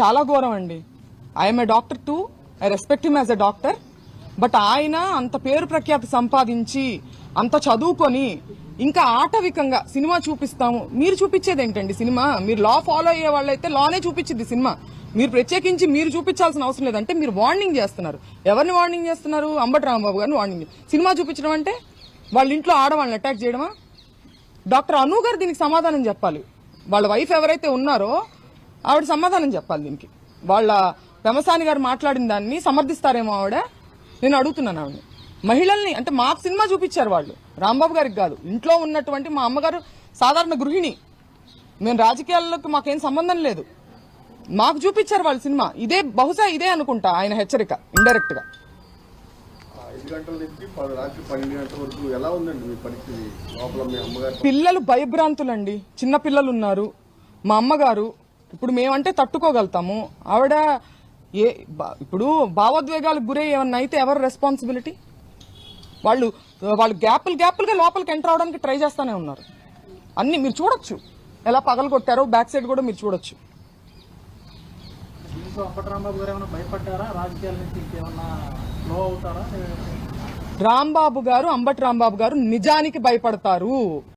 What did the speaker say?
చాలా ఘోరం అండి. I'm a doctor too I respect him as a doctor but ఆయన అంత పేరు ప్రఖ్యాతి సంపాదించి అంత చదువుకొని ఇంకా ఆటవికంగా సినిమా చూపిస్తాము. మీరు చూపించేది ఏంటండి సినిమా? మీరు లా ఫాలో అయ్యే వాళ్ళైతే లానే చూపించింది సినిమా. మీరు ప్రత్యేకించి మీరు చూపించాల్సిన అవసరం లేదంటే మీరు వార్నింగ్ చేస్తున్నారు. ఎవరిని వార్నింగ్ చేస్తున్నారు? అంబటి రాంబాబు గారిని వార్నింగ్ సినిమా చూపించడం అంటే వాళ్ళ ఇంట్లో ఆడవాళ్ళని అటాక్ చేయడమా? డాక్టర్ అను గారు దీనికి సమాధానం చెప్పాలి. వాళ్ళ వైఫ్ ఎవరైతే ఉన్నారో ఆవిడ సమాధానం చెప్పాలి దీనికి. వాళ్ళ పెమసాని గారు మాట్లాడిన దాన్ని సమర్థిస్తారేమో ఆవిడ? నేను అడుగుతున్నాను ఆవిడని. మహిళల్ని అంటే మాకు సినిమా చూపించారు వాళ్ళు. రాంబాబు గారికి కాదు. ఇంట్లో ఉన్నటువంటి మా అమ్మగారు సాధారణ గృహిణి. మేము రాజకీయాల్లోకి మాకేం సంబంధం లేదు. మాకు చూపించారు వాళ్ళ సినిమా. ఇదే బహుశా ఇదే అనుకుంటా ఆయన హెచ్చరిక ఇండైరెక్ట్గా. పిల్లలు భయభ్రాంతులండి. చిన్న పిల్లలు ఉన్నారు. మా అమ్మగారు ఇప్పుడు మేమంటే తట్టుకోగలుగుతాము. ఆవిడ ఏ ఇప్పుడు భావోద్వేగాలకు గురై ఏమన్నా అయితే ఎవరు రెస్పాన్సిబిలిటీ వాళ్ళు వాళ్ళు గ్యాపులు గ్యాపులుగా లోపలికి ఎంటర్ అవడానికి ట్రై చేస్తానే ఉన్నారు. అన్ని మీరు చూడొచ్చు. ఎలా పగలు కొట్టారో బ్యాక్ సైడ్ కూడా మీరు చూడొచ్చు. రాంబాబు గారు అంబటి రాంబాబు గారు నిజానికి భయపడతారు.